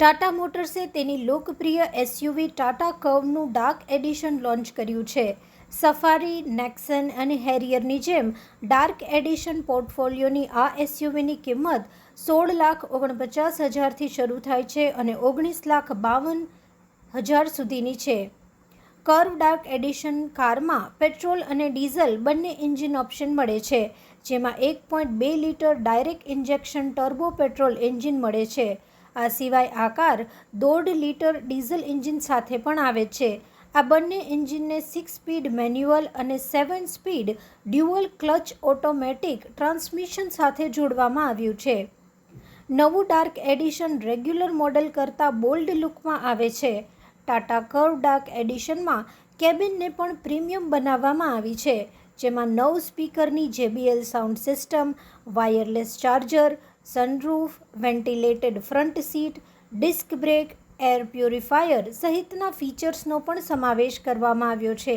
ટાટા મોટર્સે તેની લોકપ્રિય એસયુવી ટાટા કર્વનું ડાર્ક એડિશન લોન્ચ કર્યું છે. સફારી, નેક્સન અને હેરિયરની જેમ ડાર્ક એડિશન પોર્ટફોલિયોની આ એસયુવીની કિંમત સોળ લાખ ઓગણપચાસ હજારથી શરૂ થાય છે અને ઓગણીસ લાખ બાવન હજાર સુધીની છે. કર્વ ડાર્ક એડિશન કારમાં પેટ્રોલ અને ડીઝલ બંને એન્જિન ઓપ્શન મળે છે, જેમાં એક પોઈન્ટ બે litre direct injection turbo petrol engine મળે છે. આ સિવાય આ કાર દોઢ લીટર ડીઝલ એન્જિન સાથે પણ આવે છે. આ બંને એન્જિનને સિક્સ સ્પીડ મેન્યુઅલ અને seven speed dual clutch automatic transmission સાથે જોડવામાં આવ્યું છે. નવું ડાર્ક એડિશન રેગ્યુલર મોડેલ કરતાં બોલ્ડ લુકમાં આવે છે. ટાટા કર્વ ડાર્ક એડિશનમાં કેબિનને પણ પ્રીમિયમ બનાવવામાં આવી છે, જેમાં નવ સ્પીકરની JBL sound system wireless charger sunroof ventilated front seat disc brake air purifier સહિતના ફીચર્સનો પણ સમાવેશ કરવામાં આવ્યો છે.